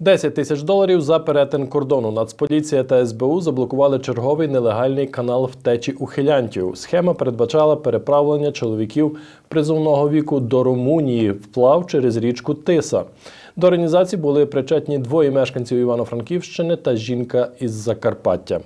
10 тисяч доларів за перетин кордону. Нацполіція та СБУ заблокували черговий нелегальний канал втечі ухилянтів. Схема передбачала переправлення чоловіків призовного віку до Румунії вплав через річку Тиса. До організації були причетні двоє мешканців Івано-Франківщини та жінка із Закарпаття.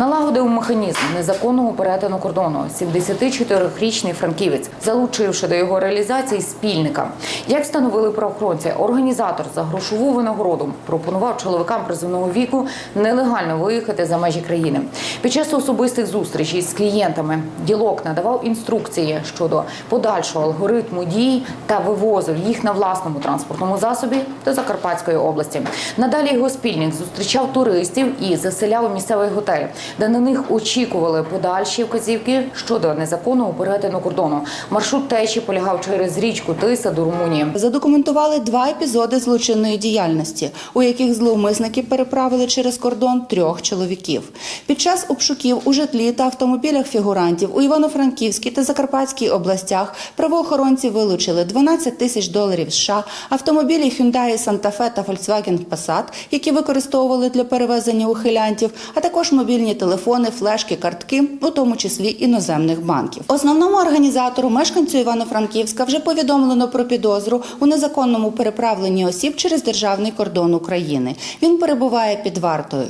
Налагодив механізм незаконного перетину кордону 74-річний франківець, залучивши до його реалізації спільника. Як встановили правоохоронці, організатор за грошову винагороду пропонував чоловікам призовного віку нелегально виїхати за межі країни. Під час особистих зустрічей з клієнтами ділок надавав інструкції щодо подальшого алгоритму дій та вивозив їх на власному транспортному засобі до Закарпатської області. Надалі його спільник зустрічав туристів і заселяв місцевий готель, де на них очікували подальші вказівки щодо незаконного перетину кордону. Маршрут течі полягав через річку Тиса до Румунії. Задокументували два епізоди злочинної діяльності, у яких зловмисники переправили через кордон трьох чоловіків. Під час обшуків у житлі та автомобілях фігурантів у Івано-Франківській та Закарпатській областях правоохоронці вилучили 12 тисяч доларів США, автомобілі Hyundai Santa Fe та Volkswagen Passat, які використовували для перевезення ухилянтів, а також мобільні телефони, флешки, картки, у тому числі іноземних банків. Основному організатору, мешканцю Івано-Франківська, вже повідомлено про підозру у незаконному переправленні осіб через державний кордон України. Він перебуває під вартою.